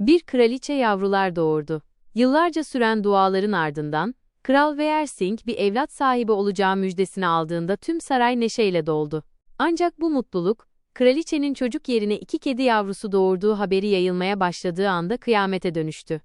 Bir kraliçe yavrular doğurdu. Yıllarca süren duaların ardından, Kral Weersing bir evlat sahibi olacağı müjdesini aldığında tüm saray neşeyle doldu. Ancak bu mutluluk, kraliçenin çocuk yerine iki kedi yavrusu doğurduğu haberi yayılmaya başladığı anda kıyamete dönüştü.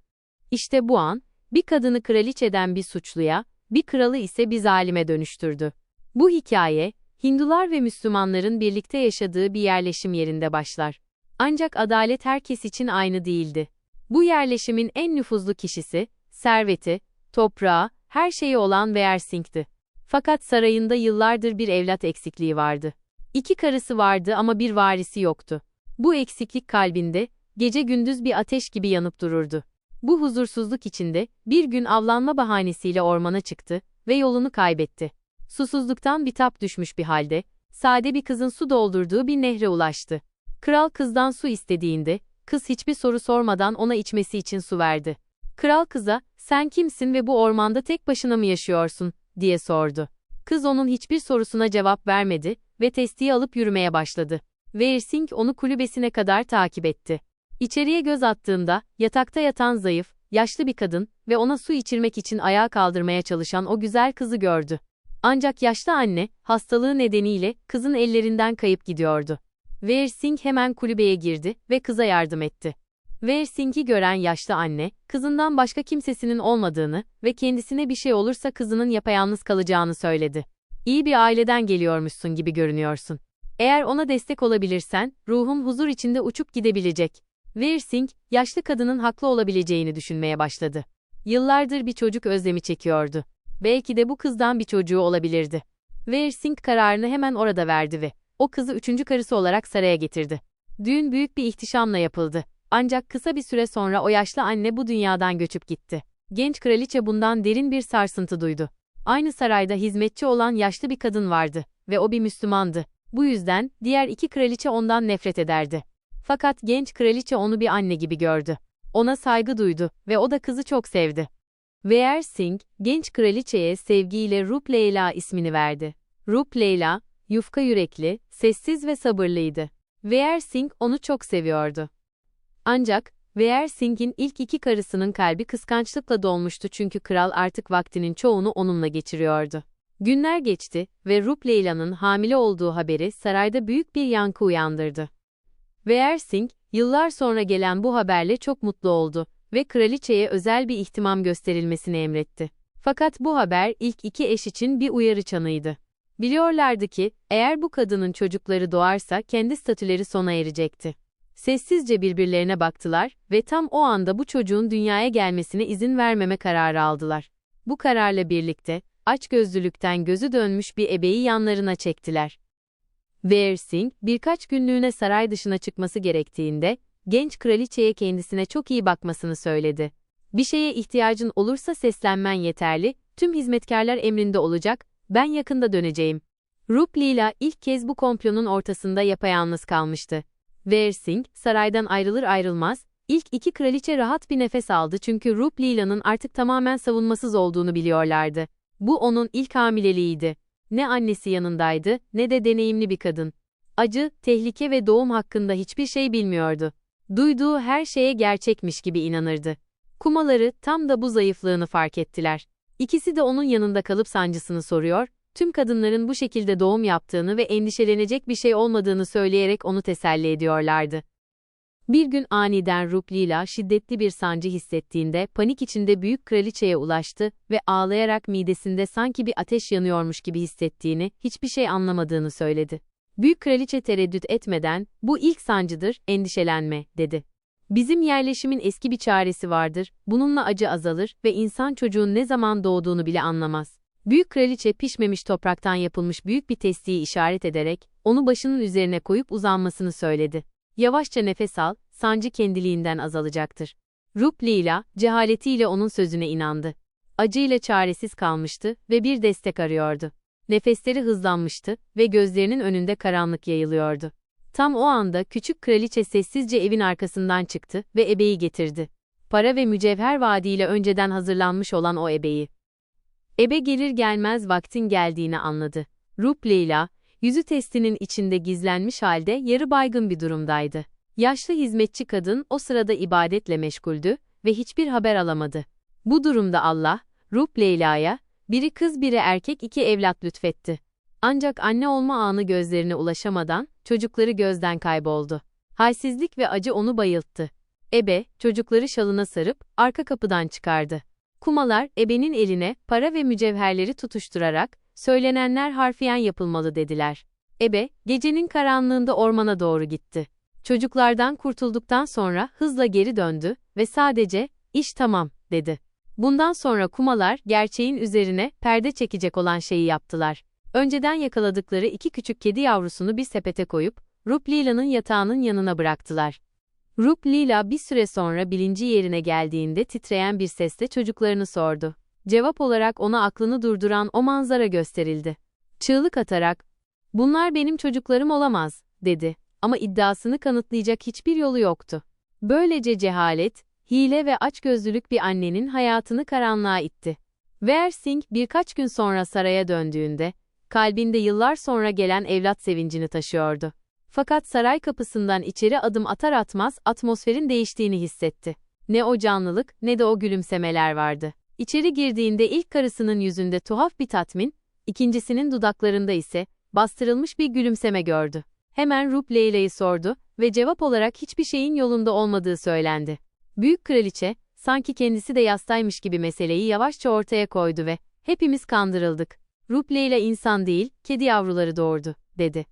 İşte bu an, bir kadını kraliçeden bir suçluya, bir kralı ise bir zalime dönüştürdü. Bu hikaye, Hindular ve Müslümanların birlikte yaşadığı bir yerleşim yerinde başlar. Ancak adalet herkes için aynı değildi. Bu yerleşimin en nüfuzlu kişisi, serveti, toprağı, her şeyi olan Weersing'ti. Fakat sarayında yıllardır bir evlat eksikliği vardı. İki karısı vardı ama bir varisi yoktu. Bu eksiklik kalbinde, gece gündüz bir ateş gibi yanıp dururdu. Bu huzursuzluk içinde, bir gün avlanma bahanesiyle ormana çıktı ve yolunu kaybetti. Susuzluktan bitap düşmüş bir halde, sade bir kızın su doldurduğu bir nehre ulaştı. Kral kızdan su istediğinde, kız hiçbir soru sormadan ona içmesi için su verdi. Kral kıza, sen kimsin ve bu ormanda tek başına mı yaşıyorsun, diye sordu. Kız onun hiçbir sorusuna cevap vermedi ve testiyi alıp yürümeye başladı. Weersing onu kulübesine kadar takip etti. İçeriye göz attığında, yatakta yatan zayıf, yaşlı bir kadın ve ona su içirmek için ayağa kaldırmaya çalışan o güzel kızı gördü. Ancak yaşlı anne, hastalığı nedeniyle kızın ellerinden kayıp gidiyordu. Weersing hemen kulübeye girdi ve kıza yardım etti. Weersing'i gören yaşlı anne, kızından başka kimsesinin olmadığını ve kendisine bir şey olursa kızının yapayalnız kalacağını söyledi. İyi bir aileden geliyormuşsun gibi görünüyorsun. Eğer ona destek olabilirsen, ruhum huzur içinde uçup gidebilecek. Weersing, yaşlı kadının haklı olabileceğini düşünmeye başladı. Yıllardır bir çocuk özlemi çekiyordu. Belki de bu kızdan bir çocuğu olabilirdi. Weersing kararını hemen orada verdi ve o kızı üçüncü karısı olarak saraya getirdi. Düğün büyük bir ihtişamla yapıldı. Ancak kısa bir süre sonra o yaşlı anne bu dünyadan göçüp gitti. Genç kraliçe bundan derin bir sarsıntı duydu. Aynı sarayda hizmetçi olan yaşlı bir kadın vardı ve o bir Müslümandı. Bu yüzden diğer iki kraliçe ondan nefret ederdi. Fakat genç kraliçe onu bir anne gibi gördü. Ona saygı duydu ve o da kızı çok sevdi. Weersing, genç kraliçeye sevgiyle Rup Leyla ismini verdi. Rup Leyla, yufka yürekli, sessiz ve sabırlıydı. Weersing onu çok seviyordu. Ancak, Weersing'in ilk iki karısının kalbi kıskançlıkla dolmuştu çünkü kral artık vaktinin çoğunu onunla geçiriyordu. Günler geçti ve Rup Leyla'nın hamile olduğu haberi sarayda büyük bir yankı uyandırdı. Weersing, yıllar sonra gelen bu haberle çok mutlu oldu ve kraliçeye özel bir ihtimam gösterilmesini emretti. Fakat bu haber ilk iki eş için bir uyarı çanıydı. Biliyorlardı ki, eğer bu kadının çocukları doğarsa kendi statüleri sona erecekti. Sessizce birbirlerine baktılar ve tam o anda bu çocuğun dünyaya gelmesine izin vermeme kararı aldılar. Bu kararla birlikte, açgözlülükten gözü dönmüş bir ebeyi yanlarına çektiler. Weersing, birkaç günlüğüne saray dışına çıkması gerektiğinde, genç kraliçeye kendisine çok iyi bakmasını söyledi. Bir şeye ihtiyacın olursa seslenmen yeterli, tüm hizmetkarlar emrinde olacak, ben yakında döneceğim. Rup Lila ilk kez bu komplonun ortasında yapayalnız kalmıştı. Weersing, saraydan ayrılır ayrılmaz, ilk iki kraliçe rahat bir nefes aldı çünkü Rup Lila'nın artık tamamen savunmasız olduğunu biliyorlardı. Bu onun ilk hamileliğiydi. Ne annesi yanındaydı, ne de deneyimli bir kadın. Acı, tehlike ve doğum hakkında hiçbir şey bilmiyordu. Duyduğu her şeye gerçekmiş gibi inanırdı. Kumaları tam da bu zayıflığını fark ettiler. İkisi de onun yanında kalıp sancısını soruyor, tüm kadınların bu şekilde doğum yaptığını ve endişelenecek bir şey olmadığını söyleyerek onu teselli ediyorlardı. Bir gün aniden Ruplila şiddetli bir sancı hissettiğinde panik içinde büyük kraliçeye ulaştı ve ağlayarak midesinde sanki bir ateş yanıyormuş gibi hissettiğini, hiçbir şey anlamadığını söyledi. Büyük kraliçe tereddüt etmeden, bu ilk sancıdır, endişelenme, dedi. Bizim yerleşimin eski bir çaresi vardır, bununla acı azalır ve insan çocuğun ne zaman doğduğunu bile anlamaz. Büyük kraliçe pişmemiş topraktan yapılmış büyük bir testiyi işaret ederek, onu başının üzerine koyup uzanmasını söyledi. Yavaşça nefes al, sancı kendiliğinden azalacaktır. Rup Lila, cehaletiyle onun sözüne inandı. Acıyla çaresiz kalmıştı ve bir destek arıyordu. Nefesleri hızlanmıştı ve gözlerinin önünde karanlık yayılıyordu. Tam o anda küçük kraliçe sessizce evin arkasından çıktı ve ebeyi getirdi. Para ve mücevher vaadiyle önceden hazırlanmış olan o ebeyi. Ebe gelir gelmez vaktin geldiğini anladı. Rup Leyla, yüzü testinin içinde gizlenmiş halde yarı baygın bir durumdaydı. Yaşlı hizmetçi kadın o sırada ibadetle meşguldü ve hiçbir haber alamadı. Bu durumda Allah, Rup Leyla'ya, biri kız biri erkek iki evlat lütfetti. Ancak anne olma anı gözlerine ulaşamadan, çocukları gözden kayboldu. Halsizlik ve acı onu bayılttı. Ebe, çocukları şalına sarıp, arka kapıdan çıkardı. Kumalar, ebenin eline, para ve mücevherleri tutuşturarak, söylenenler harfiyen yapılmalı dediler. Ebe, gecenin karanlığında ormana doğru gitti. Çocuklardan kurtulduktan sonra hızla geri döndü ve sadece, iş tamam, dedi. Bundan sonra kumalar, gerçeğin üzerine perde çekecek olan şeyi yaptılar. Önceden yakaladıkları iki küçük kedi yavrusunu bir sepete koyup, Rup Lila'nın yatağının yanına bıraktılar. Rup Lila bir süre sonra bilinci yerine geldiğinde titreyen bir sesle çocuklarını sordu. Cevap olarak ona aklını durduran o manzara gösterildi. Çığlık atarak, bunlar benim çocuklarım olamaz, dedi. Ama iddiasını kanıtlayacak hiçbir yolu yoktu. Böylece cehalet, hile ve açgözlülük bir annenin hayatını karanlığa itti. Versing birkaç gün sonra saraya döndüğünde, kalbinde yıllar sonra gelen evlat sevincini taşıyordu. Fakat saray kapısından içeri adım atar atmaz atmosferin değiştiğini hissetti. Ne o canlılık ne de o gülümsemeler vardı. İçeri girdiğinde ilk karısının yüzünde tuhaf bir tatmin, ikincisinin dudaklarında ise bastırılmış bir gülümseme gördü. Hemen Rup Leyla'yı sordu ve cevap olarak hiçbir şeyin yolunda olmadığı söylendi. Büyük kraliçe, sanki kendisi de yastaymış gibi meseleyi yavaşça ortaya koydu ve hepimiz kandırıldık. Rup Leyla insan değil, kedi yavruları doğurdu, dedi.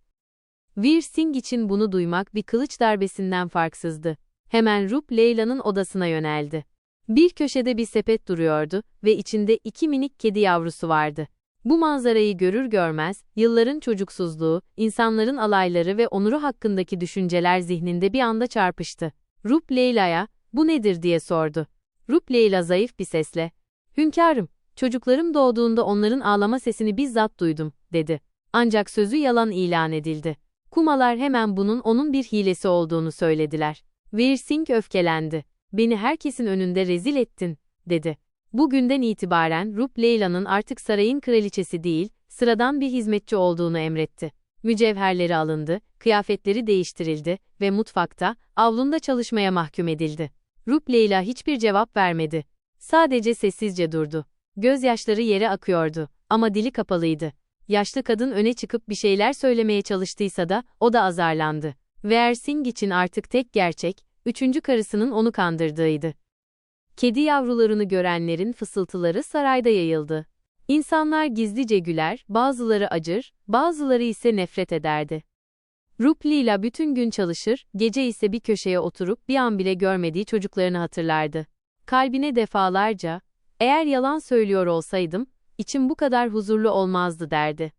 Vir Singh için bunu duymak bir kılıç darbesinden farksızdı. Hemen Rup Leyla'nın odasına yöneldi. Bir köşede bir sepet duruyordu ve içinde iki minik kedi yavrusu vardı. Bu manzarayı görür görmez, yılların çocuksuzluğu, insanların alayları ve onuru hakkındaki düşünceler zihninde bir anda çarpıştı. Rup Leyla'ya, bu nedir diye sordu. Rup Leyla zayıf bir sesle, Hünkârım, çocuklarım doğduğunda onların ağlama sesini bizzat duydum, dedi. Ancak sözü yalan ilan edildi. Kumalar hemen bunun onun bir hilesi olduğunu söylediler. Veer Singh öfkelendi. Beni herkesin önünde rezil ettin, dedi. Bugünden itibaren Rup Leyla'nın artık sarayın kraliçesi değil, sıradan bir hizmetçi olduğunu emretti. Mücevherleri alındı, kıyafetleri değiştirildi ve mutfakta, avlunda çalışmaya mahkum edildi. Rup Leyla hiçbir cevap vermedi. Sadece sessizce durdu. Gözyaşları yere akıyordu ama dili kapalıydı. Yaşlı kadın öne çıkıp bir şeyler söylemeye çalıştıysa da o da azarlandı. Ve Ersing için artık tek gerçek, üçüncü karısının onu kandırdığıydı. Kedi yavrularını görenlerin fısıltıları sarayda yayıldı. İnsanlar gizlice güler, bazıları acır, bazıları ise nefret ederdi. Ruplila bütün gün çalışır, gece ise bir köşeye oturup bir an bile görmediği çocuklarını hatırlardı. Kalbine defalarca, eğer yalan söylüyor olsaydım, içim bu kadar huzurlu olmazdı derdi.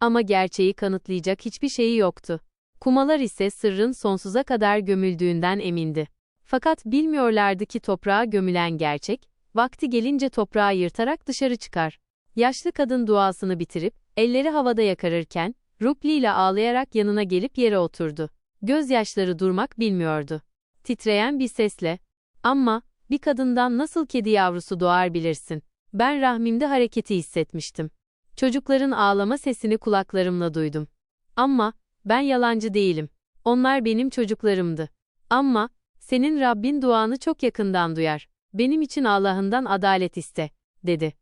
Ama gerçeği kanıtlayacak hiçbir şeyi yoktu. Kumalar ise sırrın sonsuza kadar gömüldüğünden emindi. Fakat bilmiyorlardı ki toprağa gömülen gerçek, vakti gelince toprağı yırtarak dışarı çıkar. Yaşlı kadın duasını bitirip, elleri havada yakarırken, Rupli ile ağlayarak yanına gelip yere oturdu. Gözyaşları durmak bilmiyordu. Titreyen bir sesle, ''Ama, bir kadından nasıl kedi yavrusu doğar bilirsin. Ben rahmimde hareketi hissetmiştim. Çocukların ağlama sesini kulaklarımla duydum. Ama, ben yalancı değilim. Onlar benim çocuklarımdı. Ama, senin Rabbin duanı çok yakından duyar. Benim için Allah'ından adalet iste, dedi.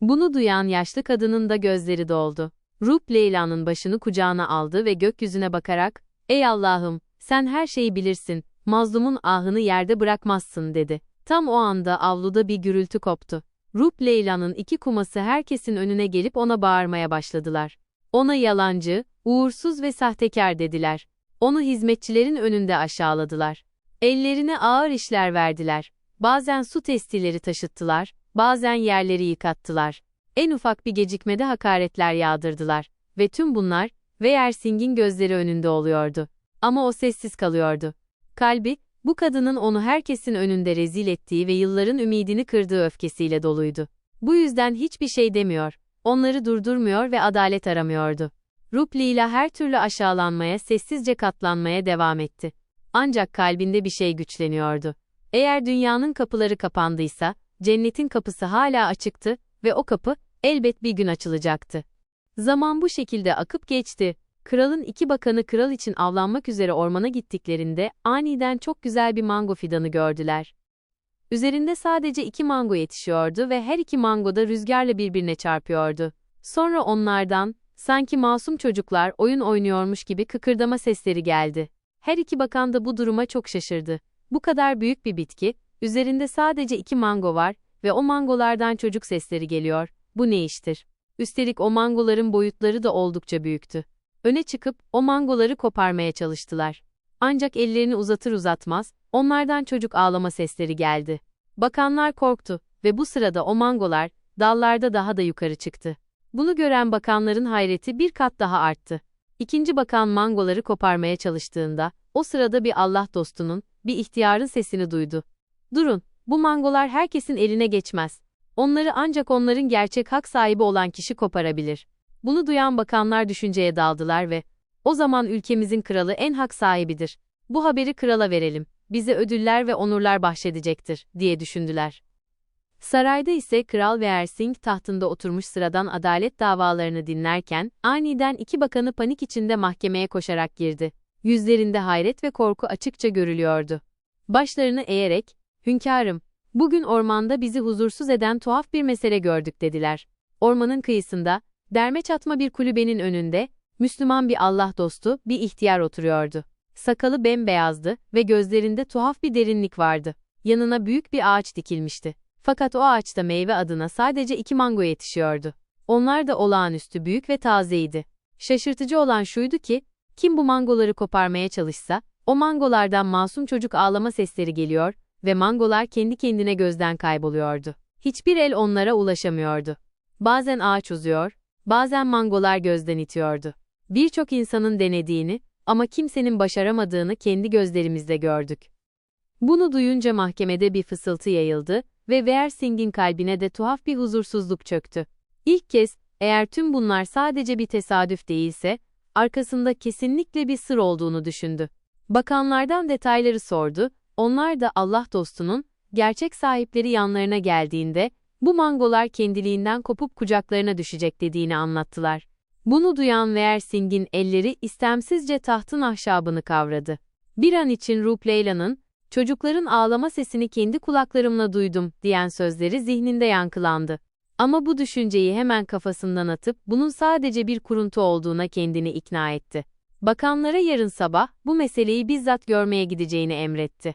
Bunu duyan yaşlı kadının da gözleri doldu. Rup Leyla'nın başını kucağına aldı ve gökyüzüne bakarak, ''Ey Allah'ım, sen her şeyi bilirsin, mazlumun ahını yerde bırakmazsın.'' dedi. Tam o anda avluda bir gürültü koptu. Rup Leyla'nın iki kuması herkesin önüne gelip ona bağırmaya başladılar. Ona yalancı, uğursuz ve sahtekar dediler. Onu hizmetçilerin önünde aşağıladılar. Ellerine ağır işler verdiler. Bazen su testileri taşıttılar, bazen yerleri yıkattılar. En ufak bir gecikmede hakaretler yağdırdılar. Ve tüm bunlar, Weyersing'in gözleri önünde oluyordu. Ama o sessiz kalıyordu. Kalbi, bu kadının onu herkesin önünde rezil ettiği ve yılların ümidini kırdığı öfkesiyle doluydu. Bu yüzden hiçbir şey demiyor, onları durdurmuyor ve adalet aramıyordu. Rupli ile her türlü aşağılanmaya, sessizce katlanmaya devam etti. Ancak kalbinde bir şey güçleniyordu. Eğer dünyanın kapıları kapandıysa, cennetin kapısı hala açıktı ve o kapı elbet bir gün açılacaktı. Zaman bu şekilde akıp geçti. Kralın iki bakanı kral için avlanmak üzere ormana gittiklerinde aniden çok güzel bir mango fidanı gördüler. Üzerinde sadece iki mango yetişiyordu ve her iki mango da rüzgarla birbirine çarpıyordu. Sonra onlardan, sanki masum çocuklar oyun oynuyormuş gibi kıkırdama sesleri geldi. Her iki bakan da bu duruma çok şaşırdı. Bu kadar büyük bir bitki, üzerinde sadece iki mango var ve o mangolardan çocuk sesleri geliyor. Bu ne iştir? Üstelik o mangoların boyutları da oldukça büyüktü. Öne çıkıp o mangoları koparmaya çalıştılar. Ancak ellerini uzatır uzatmaz, onlardan çocuk ağlama sesleri geldi. Bakanlar korktu ve bu sırada o mangolar, dallarda daha da yukarı çıktı. Bunu gören bakanların hayreti bir kat daha arttı. İkinci bakan mangoları koparmaya çalıştığında, o sırada bir Allah dostunun, bir ihtiyarın sesini duydu. Durun, bu mangolar herkesin eline geçmez. Onları ancak onların gerçek hak sahibi olan kişi koparabilir. Bunu duyan bakanlar düşünceye daldılar ve, o zaman ülkemizin kralı en hak sahibidir. Bu haberi krala verelim, bize ödüller ve onurlar bahşedecektir, diye düşündüler. Sarayda ise Kral ve Ersing tahtında oturmuş sıradan adalet davalarını dinlerken, aniden iki bakanı panik içinde mahkemeye koşarak girdi. Yüzlerinde hayret ve korku açıkça görülüyordu. Başlarını eğerek, hünkârım, bugün ormanda bizi huzursuz eden tuhaf bir mesele gördük dediler. Ormanın kıyısında, derme çatma bir kulübenin önünde, Müslüman bir Allah dostu, bir ihtiyar oturuyordu. Sakalı bembeyazdı ve gözlerinde tuhaf bir derinlik vardı. Yanına büyük bir ağaç dikilmişti. Fakat o ağaçta meyve adına sadece iki mango yetişiyordu. Onlar da olağanüstü büyük ve tazeydi. Şaşırtıcı olan şuydu ki, kim bu mangoları koparmaya çalışsa, o mangolardan masum çocuk ağlama sesleri geliyor ve mangolar kendi kendine gözden kayboluyordu. Hiçbir el onlara ulaşamıyordu. Bazen ağaç uzuyor, bazen mangolar gözden itiyordu. Birçok insanın denediğini ama kimsenin başaramadığını kendi gözlerimizle gördük. Bunu duyunca mahkemede bir fısıltı yayıldı ve Wersing'in kalbine de tuhaf bir huzursuzluk çöktü. İlk kez, eğer tüm bunlar sadece bir tesadüf değilse, arkasında kesinlikle bir sır olduğunu düşündü. Bakanlardan detayları sordu, onlar da Allah dostunun, gerçek sahipleri yanlarına geldiğinde, bu mangolar kendiliğinden kopup kucaklarına düşecek dediğini anlattılar. Bunu duyan Wersing'in elleri istemsizce tahtın ahşabını kavradı. Bir an için Rup Leyla'nın, çocukların ağlama sesini kendi kulaklarımla duydum diyen sözleri zihninde yankılandı. Ama bu düşünceyi hemen kafasından atıp bunun sadece bir kuruntu olduğuna kendini ikna etti. Bakanlara yarın sabah bu meseleyi bizzat görmeye gideceğini emretti.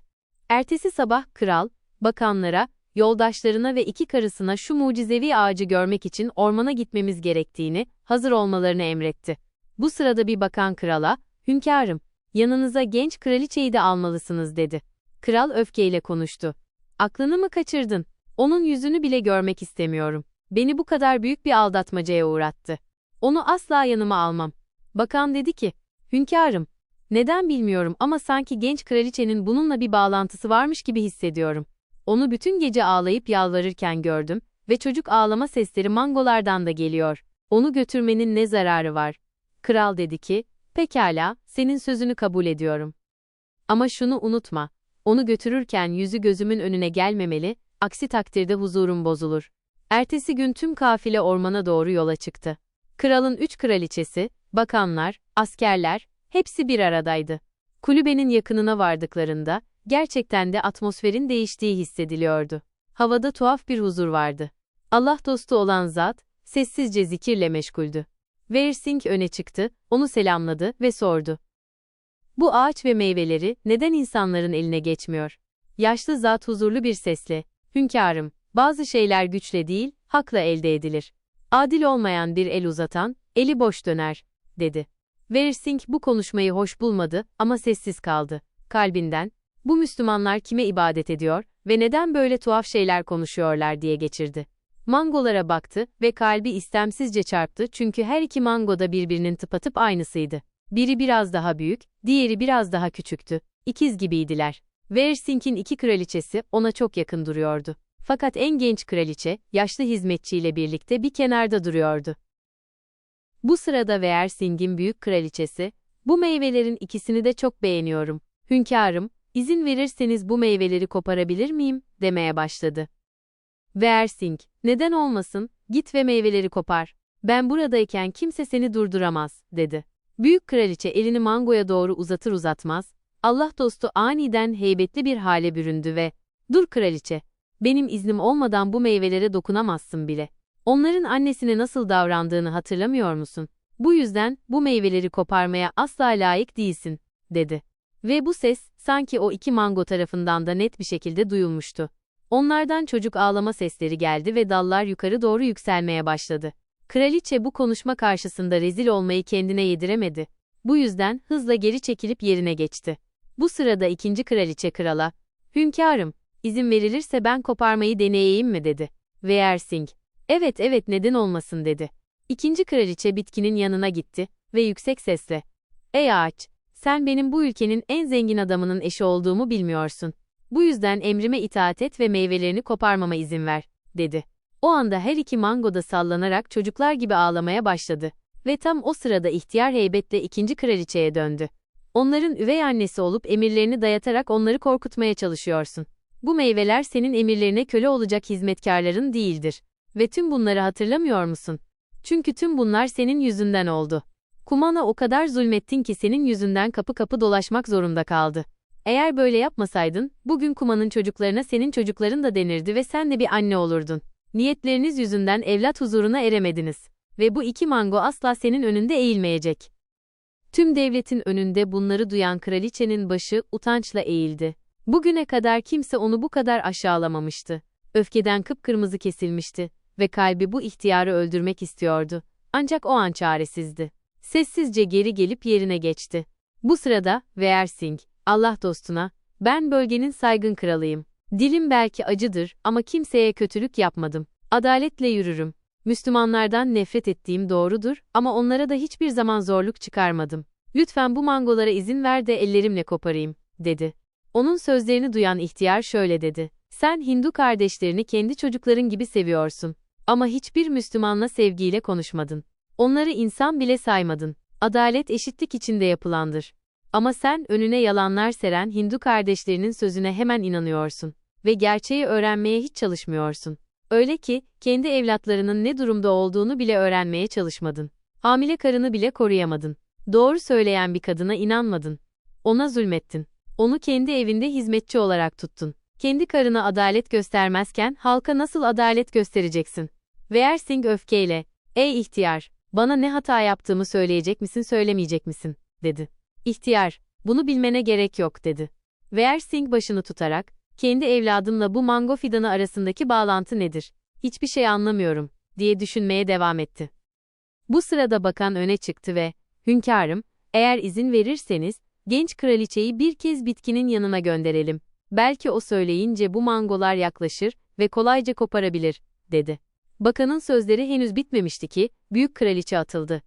Ertesi sabah kral, bakanlara, yoldaşlarına ve iki karısına şu mucizevi ağacı görmek için ormana gitmemiz gerektiğini, hazır olmalarını emretti. Bu sırada bir bakan krala, hünkârım, yanınıza genç kraliçeyi de almalısınız dedi. Kral öfkeyle konuştu. Aklını mı kaçırdın? Onun yüzünü bile görmek istemiyorum. Beni bu kadar büyük bir aldatmacaya uğrattı. Onu asla yanıma almam. Bakan dedi ki, hünkârım, neden bilmiyorum ama sanki genç kraliçenin bununla bir bağlantısı varmış gibi hissediyorum. Onu bütün gece ağlayıp yalvarırken gördüm ve çocuk ağlama sesleri mangolardan da geliyor. Onu götürmenin ne zararı var? Kral dedi ki, pekala, senin sözünü kabul ediyorum. Ama şunu unutma, onu götürürken yüzü gözümün önüne gelmemeli, aksi takdirde huzurum bozulur. Ertesi gün tüm kafile ormana doğru yola çıktı. Kralın üç kraliçesi, bakanlar, askerler, hepsi bir aradaydı. Kulübenin yakınına vardıklarında, gerçekten de atmosferin değiştiği hissediliyordu. Havada tuhaf bir huzur vardı. Allah dostu olan zat, sessizce zikirle meşguldü. Versing öne çıktı, onu selamladı ve sordu. Bu ağaç ve meyveleri neden insanların eline geçmiyor? Yaşlı zat huzurlu bir sesle, hünkârım, bazı şeyler güçle değil, hakla elde edilir. Adil olmayan bir el uzatan, eli boş döner, dedi. Versing bu konuşmayı hoş bulmadı ama sessiz kaldı. Kalbinden, bu Müslümanlar kime ibadet ediyor ve neden böyle tuhaf şeyler konuşuyorlar diye geçirdi. Mangolara baktı ve kalbi istemsizce çarptı çünkü her iki mango da birbirinin tıpatıp aynısıydı. Biri biraz daha büyük, diğeri biraz daha küçüktü. İkiz gibiydiler. Versink'in iki kraliçesi ona çok yakın duruyordu. Fakat en genç kraliçe, yaşlı hizmetçiyle birlikte bir kenarda duruyordu. Bu sırada Versing'in büyük kraliçesi, bu meyvelerin ikisini de çok beğeniyorum. Hünkârım, izin verirseniz bu meyveleri koparabilir miyim, demeye başladı. Versing, neden olmasın, git ve meyveleri kopar. Ben buradayken kimse seni durduramaz, dedi. Büyük kraliçe elini mangoya doğru uzatır uzatmaz, Allah dostu aniden heybetli bir hale büründü ve, ''Dur kraliçe, benim iznim olmadan bu meyvelere dokunamazsın bile. Onların annesine nasıl davrandığını hatırlamıyor musun? Bu yüzden bu meyveleri koparmaya asla layık değilsin.'' dedi. Ve bu ses, sanki o iki mango tarafından da net bir şekilde duyulmuştu. Onlardan çocuk ağlama sesleri geldi ve dallar yukarı doğru yükselmeye başladı. Kraliçe bu konuşma karşısında rezil olmayı kendine yediremedi. Bu yüzden hızla geri çekilip yerine geçti. Bu sırada ikinci kraliçe krala, Hünkârım, izin verilirse ben koparmayı deneyeyim mi dedi. Ve Ersing, evet evet neden olmasın dedi. İkinci kraliçe bitkinin yanına gitti ve yüksek sesle, Ey ağaç, sen benim bu ülkenin en zengin adamının eşi olduğumu bilmiyorsun. Bu yüzden emrime itaat et ve meyvelerini koparmama izin ver, dedi. O anda her iki mango da sallanarak çocuklar gibi ağlamaya başladı. Ve tam o sırada ihtiyar heybetle ikinci kraliçeye döndü. Onların üvey annesi olup emirlerini dayatarak onları korkutmaya çalışıyorsun. Bu meyveler senin emirlerine köle olacak hizmetkarların değildir. Ve tüm bunları hatırlamıyor musun? Çünkü tüm bunlar senin yüzünden oldu. Kumana o kadar zulmettin ki senin yüzünden kapı kapı dolaşmak zorunda kaldı. Eğer böyle yapmasaydın, bugün Kuman'ın çocuklarına senin çocukların da denirdi ve sen de bir anne olurdun. Niyetleriniz yüzünden evlat huzuruna eremediniz. Ve bu iki mango asla senin önünde eğilmeyecek. Tüm devletin önünde bunları duyan kraliçenin başı utançla eğildi. Bugüne kadar kimse onu bu kadar aşağılamamıştı. Öfkeden kıpkırmızı kesilmişti ve kalbi bu ihtiyarı öldürmek istiyordu. Ancak o an çaresizdi. Sessizce geri gelip yerine geçti. Bu sırada Veersing, Allah dostuna, ben bölgenin saygın kralıyım. Dilim belki acıdır ama kimseye kötülük yapmadım. Adaletle yürürüm. Müslümanlardan nefret ettiğim doğrudur ama onlara da hiçbir zaman zorluk çıkarmadım. Lütfen bu mangolara izin ver de ellerimle koparayım, dedi. Onun sözlerini duyan ihtiyar şöyle dedi. Sen Hindu kardeşlerini kendi çocukların gibi seviyorsun. Ama hiçbir Müslümanla sevgiyle konuşmadın. Onları insan bile saymadın. Adalet eşitlik içinde yapılandır. Ama sen önüne yalanlar seren Hindu kardeşlerinin sözüne hemen inanıyorsun ve gerçeği öğrenmeye hiç çalışmıyorsun. Öyle ki kendi evlatlarının ne durumda olduğunu bile öğrenmeye çalışmadın. Hamile karını bile koruyamadın. Doğru söyleyen bir kadına inanmadın. Ona zulmettin. Onu kendi evinde hizmetçi olarak tuttun. Kendi karına adalet göstermezken halka nasıl adalet göstereceksin? Veersing öfkeyle, "Ey ihtiyar, bana ne hata yaptığımı söyleyecek misin, söylemeyecek misin?" dedi. İhtiyar, "Bunu bilmene gerek yok." dedi. Veersing başını tutarak, "Kendi evladımla bu mango fidanı arasındaki bağlantı nedir? Hiçbir şey anlamıyorum." diye düşünmeye devam etti. Bu sırada bakan öne çıktı ve, "Hünkârım, eğer izin verirseniz, genç kraliçeyi bir kez bitkinin yanına gönderelim. Belki o söyleyince bu mangolar yaklaşır ve kolayca koparabilir." dedi. Bakanın sözleri henüz bitmemişti ki, büyük kraliçe atıldı.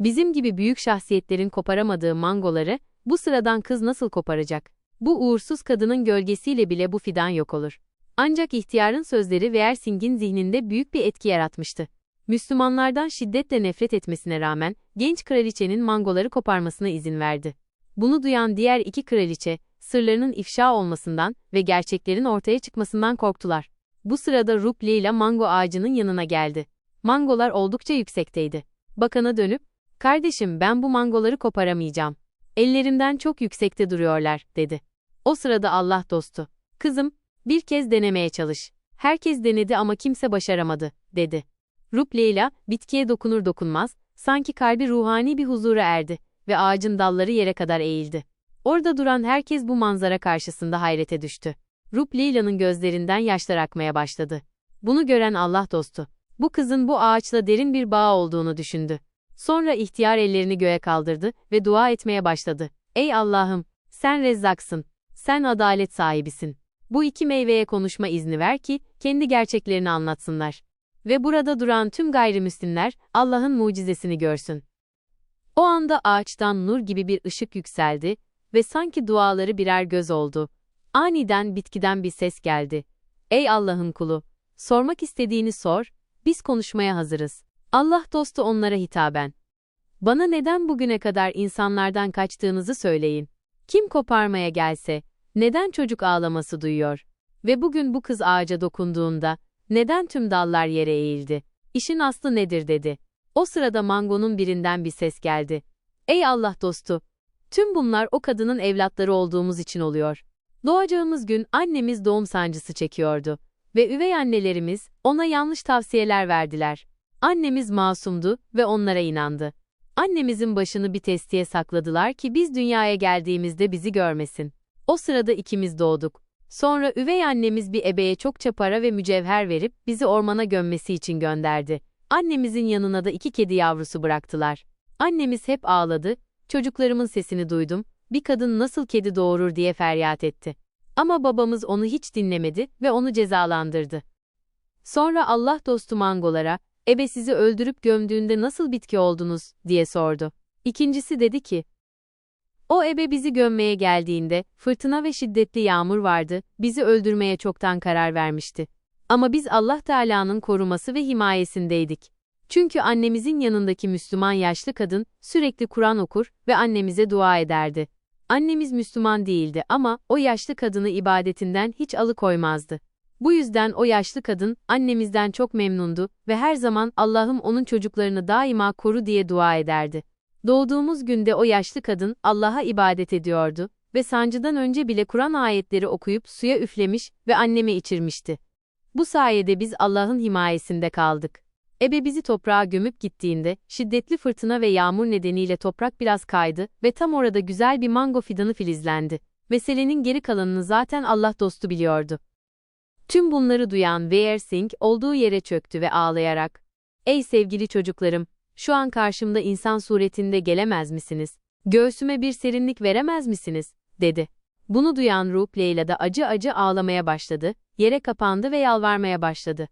Bizim gibi büyük şahsiyetlerin koparamadığı mangoları, bu sıradan kız nasıl koparacak? Bu uğursuz kadının gölgesiyle bile bu fidan yok olur. Ancak ihtiyarın sözleri Veersing'in zihninde büyük bir etki yaratmıştı. Müslümanlardan şiddetle nefret etmesine rağmen, genç kraliçenin mangoları koparmasına izin verdi. Bunu duyan diğer iki kraliçe, sırlarının ifşa olmasından ve gerçeklerin ortaya çıkmasından korktular. Bu sırada Rupli ile mango ağacının yanına geldi. Mangolar oldukça yüksekteydi. Bakana dönüp, kardeşim ben bu mangoları koparamayacağım. Ellerimden çok yüksekte duruyorlar, dedi. O sırada Allah dostu, kızım, bir kez denemeye çalış. Herkes denedi ama kimse başaramadı, dedi. Rup Leyla, bitkiye dokunur dokunmaz, sanki kalbi ruhani bir huzura erdi ve ağacın dalları yere kadar eğildi. Orada duran herkes bu manzara karşısında hayrete düştü. Rup Leyla'nın gözlerinden yaşlar akmaya başladı. Bunu gören Allah dostu, bu kızın bu ağaçla derin bir bağ olduğunu düşündü. Sonra ihtiyar ellerini göğe kaldırdı ve dua etmeye başladı. Ey Allah'ım, sen rezzaksın, sen adalet sahibisin. Bu iki meyveye konuşma izni ver ki, kendi gerçeklerini anlatsınlar. Ve burada duran tüm gayrimüslimler, Allah'ın mucizesini görsün. O anda ağaçtan nur gibi bir ışık yükseldi ve sanki duaları birer göz oldu. Aniden bitkiden bir ses geldi. Ey Allah'ın kulu! Sormak istediğini sor, biz konuşmaya hazırız. Allah dostu onlara hitaben. Bana neden bugüne kadar insanlardan kaçtığınızı söyleyin. Kim koparmaya gelse, neden çocuk ağlaması duyuyor? Ve bugün bu kız ağaca dokunduğunda, neden tüm dallar yere eğildi? İşin aslı nedir dedi. O sırada mangonun birinden bir ses geldi. Ey Allah dostu! Tüm bunlar o kadının evlatları olduğumuz için oluyor. Doğacağımız gün annemiz doğum sancısı çekiyordu ve üvey annelerimiz ona yanlış tavsiyeler verdiler. Annemiz masumdu ve onlara inandı. Annemizin başını bir testiye sakladılar ki biz dünyaya geldiğimizde bizi görmesin. O sırada ikimiz doğduk. Sonra üvey annemiz bir ebeye çokça para ve mücevher verip bizi ormana gömmesi için gönderdi. Annemizin yanına da iki kedi yavrusu bıraktılar. Annemiz hep ağladı, çocuklarımın sesini duydum, bir kadın nasıl kedi doğurur diye feryat etti. Ama babamız onu hiç dinlemedi ve onu cezalandırdı. Sonra Allah dostu mangolara, ebe sizi öldürüp gömdüğünde nasıl bitki oldunuz, diye sordu. İkincisi dedi ki, o ebe bizi gömmeye geldiğinde, fırtına ve şiddetli yağmur vardı, bizi öldürmeye çoktan karar vermişti. Ama biz Allah Teala'nın koruması ve himayesindeydik. Çünkü annemizin yanındaki Müslüman yaşlı kadın, sürekli Kur'an okur ve annemize dua ederdi. Annemiz Müslüman değildi ama o yaşlı kadını ibadetinden hiç alıkoymazdı. Bu yüzden o yaşlı kadın annemizden çok memnundu ve her zaman Allah'ım onun çocuklarını daima koru diye dua ederdi. Doğduğumuz günde o yaşlı kadın Allah'a ibadet ediyordu ve sancıdan önce bile Kur'an ayetleri okuyup suya üflemiş ve anneme içirmişti. Bu sayede biz Allah'ın himayesinde kaldık. Ebe bizi toprağa gömüp gittiğinde, şiddetli fırtına ve yağmur nedeniyle toprak biraz kaydı ve tam orada güzel bir mango fidanı filizlendi. Meselenin geri kalanını zaten Allah dostu biliyordu. Tüm bunları duyan Weersing olduğu yere çöktü ve ağlayarak, ''Ey sevgili çocuklarım, şu an karşımda insan suretinde gelemez misiniz? Göğsüme bir serinlik veremez misiniz?'' dedi. Bunu duyan Rup Leyla da acı acı ağlamaya başladı, yere kapandı ve yalvarmaya başladı.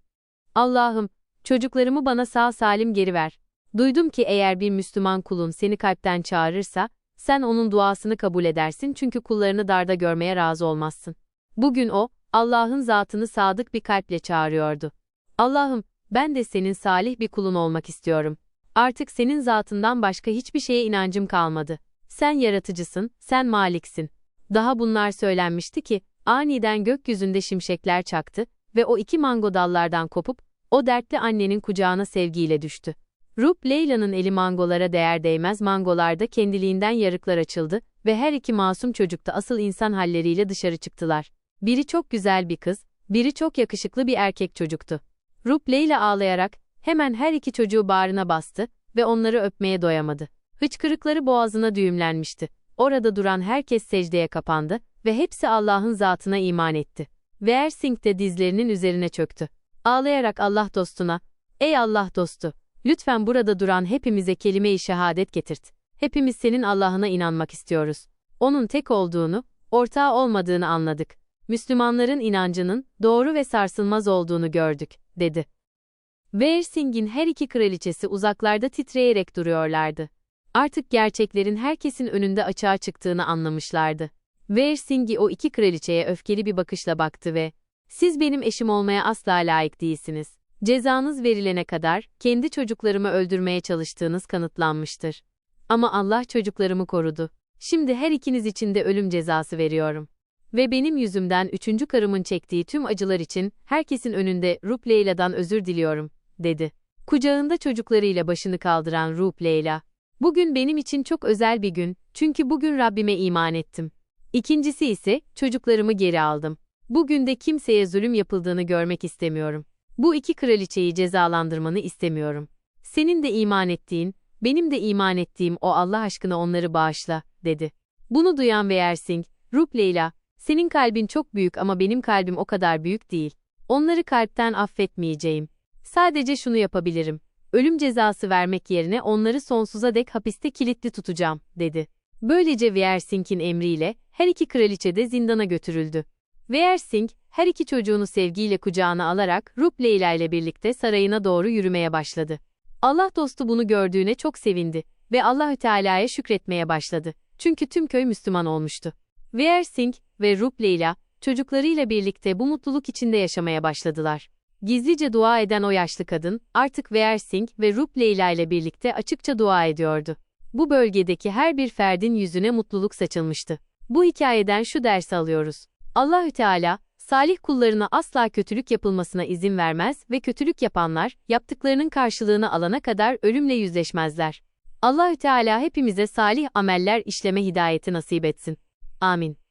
Allah'ım, çocuklarımı bana sağ salim geri ver. Duydum ki eğer bir Müslüman kulun seni kalpten çağırırsa, sen onun duasını kabul edersin çünkü kullarını darda görmeye razı olmazsın. Bugün o, Allah'ın zatını sadık bir kalple çağırıyordu. Allah'ım, ben de senin salih bir kulun olmak istiyorum. Artık senin zatından başka hiçbir şeye inancım kalmadı. Sen yaratıcısın, sen maliksin. Daha bunlar söylenmişti ki, aniden gökyüzünde şimşekler çaktı ve o iki mango dallardan kopup, o dertli annenin kucağına sevgiyle düştü. Rup Leyla'nın eli mangolara değer değmez mangolarda kendiliğinden yarıklar açıldı ve her iki masum çocuk da asıl insan halleriyle dışarı çıktılar. Biri çok güzel bir kız, biri çok yakışıklı bir erkek çocuktu. Rup Leyla ağlayarak hemen her iki çocuğu bağrına bastı ve onları öpmeye doyamadı. Hıçkırıkları boğazına düğümlenmişti. Orada duran herkes secdeye kapandı ve hepsi Allah'ın zatına iman etti. Veersing de dizlerinin üzerine çöktü. Ağlayarak Allah dostuna, ''Ey Allah dostu, lütfen burada duran hepimize kelime-i şehadet getirt. Hepimiz senin Allah'ına inanmak istiyoruz. Onun tek olduğunu, ortağı olmadığını anladık. Müslümanların inancının doğru ve sarsılmaz olduğunu gördük.'' dedi. Veersing'in her iki kraliçesi uzaklarda titreyerek duruyorlardı. Artık gerçeklerin herkesin önünde açığa çıktığını anlamışlardı. Veersing'i o iki kraliçeye öfkeli bir bakışla baktı ve siz benim eşim olmaya asla layık değilsiniz. Cezanız verilene kadar kendi çocuklarımı öldürmeye çalıştığınız kanıtlanmıştır. Ama Allah çocuklarımı korudu. Şimdi her ikiniz için de ölüm cezası veriyorum. Ve benim yüzümden üçüncü karımın çektiği tüm acılar için herkesin önünde Rup Leyla'dan özür diliyorum, dedi. Kucağında çocuklarıyla başını kaldıran Rup Leyla. Bugün benim için çok özel bir gün, çünkü bugün Rabbime iman ettim. İkincisi ise çocuklarımı geri aldım. Bugün de kimseye zulüm yapıldığını görmek istemiyorum. Bu iki kraliçeyi cezalandırmanı istemiyorum. Senin de iman ettiğin, benim de iman ettiğim o Allah aşkına onları bağışla, dedi. Bunu duyan Veersing, Rup Leyla, senin kalbin çok büyük ama benim kalbim o kadar büyük değil. Onları kalpten affetmeyeceğim. Sadece şunu yapabilirim. Ölüm cezası vermek yerine onları sonsuza dek hapiste kilitli tutacağım, dedi. Böylece Veersing'in emriyle her iki kraliçe de zindana götürüldü. Veersing, her iki çocuğunu sevgiyle kucağına alarak Rup ile birlikte sarayına doğru yürümeye başladı. Allah dostu bunu gördüğüne çok sevindi ve Allahü Teala'ya şükretmeye başladı. Çünkü tüm köy Müslüman olmuştu. Veersing ve Rup Leyla, çocuklarıyla birlikte bu mutluluk içinde yaşamaya başladılar. Gizlice dua eden o yaşlı kadın, artık Veersing ve Rup ile birlikte açıkça dua ediyordu. Bu bölgedeki her bir ferdin yüzüne mutluluk saçılmıştı. Bu hikayeden şu dersi alıyoruz. Allahü Teala, salih kullarına asla kötülük yapılmasına izin vermez ve kötülük yapanlar, yaptıklarının karşılığını alana kadar ölümle yüzleşmezler. Allahü Teala hepimize salih ameller işleme hidayeti nasip etsin. Amin.